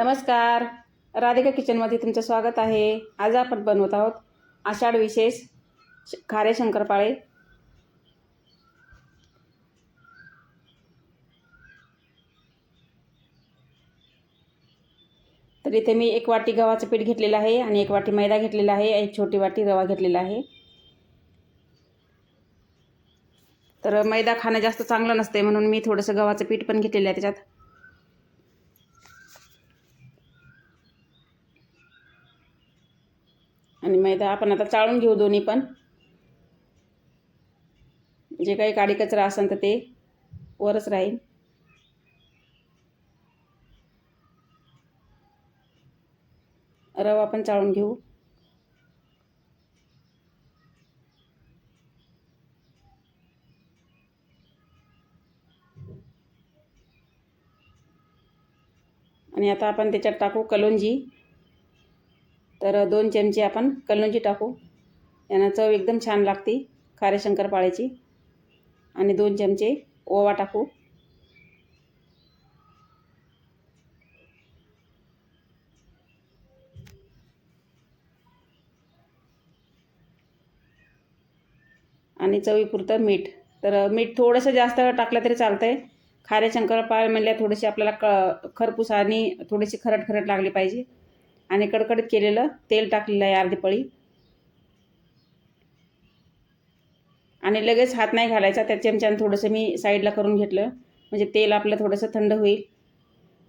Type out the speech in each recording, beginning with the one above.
नमस्कार. राधिका किचनमध्ये तुमचं स्वागत आहे. आज आपण बनवत आहोत आषाढ विशेष श- खारे शंकरपाळे. तर इथे मी एक वाटी गव्हाचं पीठ घेतलेलं आहे आणि एक वाटी मैदा घेतलेला आहे. एक छोटी वाटी रवा घेतलेला आहे. तर मैदा खाणं जास्त चांगलं नसते म्हणून मी थोडंसं गव्हाचं पीठ पण घेतलेलं आहे त्याच्यात. मैदा आपण आता चाळून घेऊ दोन्ही पण. जे काही काडी कचरा असेल तर ते वरच राहील. रवा पण चाळून घेऊ. आणि आता आपण त्याच्यात टाकू कलोंजी. तर दोन चमचे आपण कलोंजी टाकू. यांना चव एकदम छान लागते खारे शंकरपाळ्याची आणि दोन चमचे ओवा टाकू. आणि चवीपुरतं मीठ. तर मीठ थोडंसं जास्त टाकलं तरी चालतं आहे खारे शंकरपाळे म्हणल्या थोडीशी आपल्याला क खरपूस आणि थोडीशी खरट खरट लागली पाहिजे. आणि कडकडीत केलेलं तेल टाकलेलं आहे अर्धी पळी. आणि लगेच हात नाही घालायचा त्या चमच्यानं थोडंसं मी साईडला करून घेतलं. म्हणजे तेल आपलं थोडंसं थंड होईल.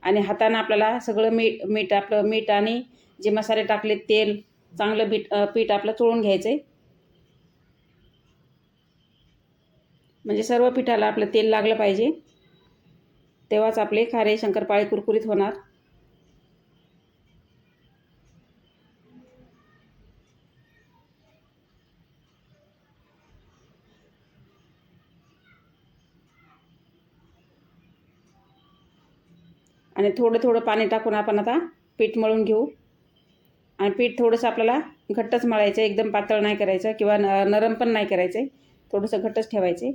आणि हातानं आपल्याला सगळं मीठ मीठ आपलं मीठ आणि जे मसाले टाकले तेल चांगलं बीट पीठ आपलं चोळून घ्यायचं आहे म्हणजे सर्व पिठाला आपलं तेल लागलं पाहिजे. तेव्हाच आपले खारे शंकरपाळे कुरकुरीत होणार. आणि थोडं थोडं पाणी टाकून आपण आता पीठ मळून घेऊ. आणि पीठ थोडंसं आपल्याला घट्टच मळायचं एकदम पातळ नाही करायचं किंवा न नरम पण नाही करायचं आहे थोडंसं घट्टच ठेवायचं आहे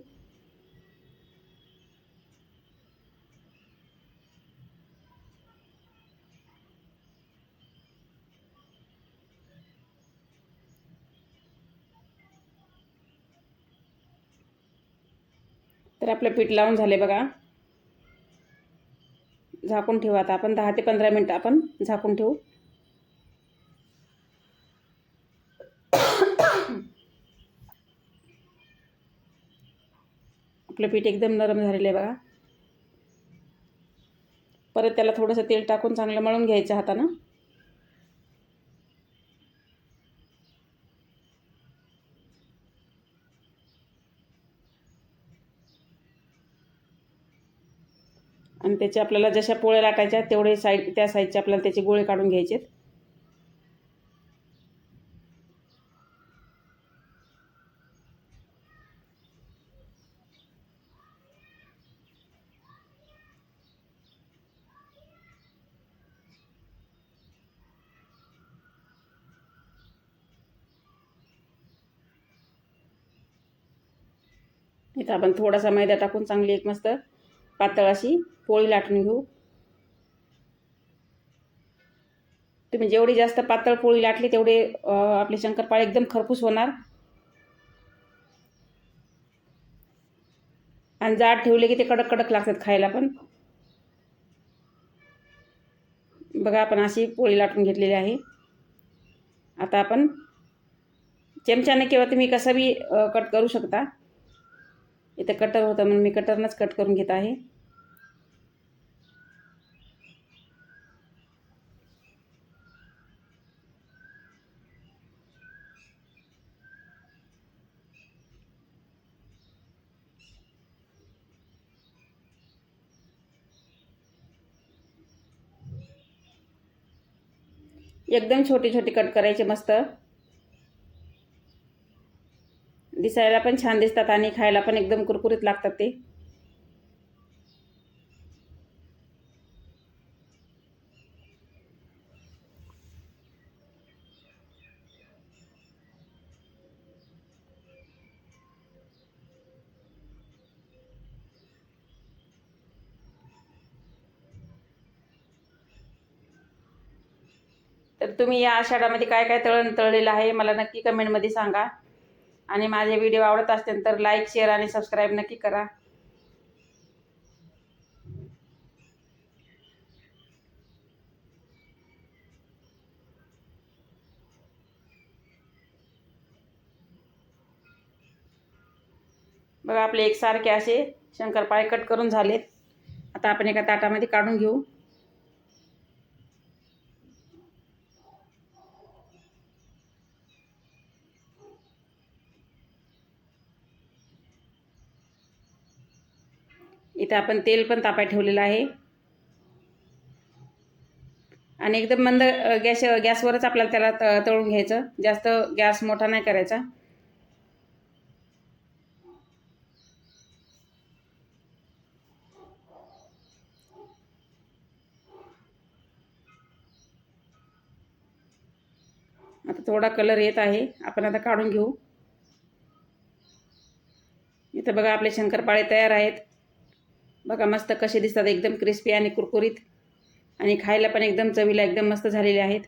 तर आपलं पीठ लावून झाले बघा. झाकून ठेवू आता. आपण दहा ते पंधरा मिनटं आपण झाकून ठेवू. आपलं पीठ एकदम नरम झालेलं आहे बघा. परत त्याला थोडंसं तेल टाकून चांगलं मळून घ्यायचं हातानं. आणि त्याचे आपल्याला जशा पोळ्या लाटायच्या तेवढे साईड त्या साईडचे आपल्याला त्याचे गोळे काढून घ्यायचे इथं आपण थोडासा मैदा टाकून चांगली एक मस्त पातळ अशी पोळी लाटून घेऊ. तुम्ही जेवढी जास्त पातळ पोळी लाटली तेवढे आपले शंकरपाळे एकदम खरपूस होणार. आणि जाड ठेवले की ते कडक कडक लागतात खायला पण. बघा आपण अशी पोळी लाटून घेतलेली आहे. आता आपण चमच्याने किंवा तुम्ही कसं बी कट करू शकता. इथं कटर होतं म्हणून मी कटरनंच कट आहे. एकदम छोटी छोटी कट करायचे मस्त. दिसायला पण छान दिसतात आणि खायला पण एकदम कुरकुरीत लागतात ते. तर तुम्ही या आषाढामध्ये काय काय तळण तळलेलं आहे? मला नक्की कमेंटमध्ये सांगा. आणि माझे व्हिडिओ आवडत असतील तर लाईक शेअर आणि सबस्क्राईब नक्की करा. बघा आपले एकसारखे असे शंकरपाळे कट करून झालेत. आता आपण एका ताटामध्ये काढून घेऊ. इथं आपण तेल पण तापाय ठेवलेलं आहे. आणि एकदम मंद गॅस गॅसवरच आपल्याला त्याला त तळून घ्यायचं. जास्त गॅस मोठा नाही करायचा. आता थोडा कलर येत आहे. आपण आता काढून घेऊ. इथं बघा आपले शंकरपाळे तयार आहेत. बघा मस्त कसे दिसतात. एकदम क्रिस्पी आणि कुरकुरीत. आणि खायला पण एकदम चवीला एकदम मस्त झालेले आहेत.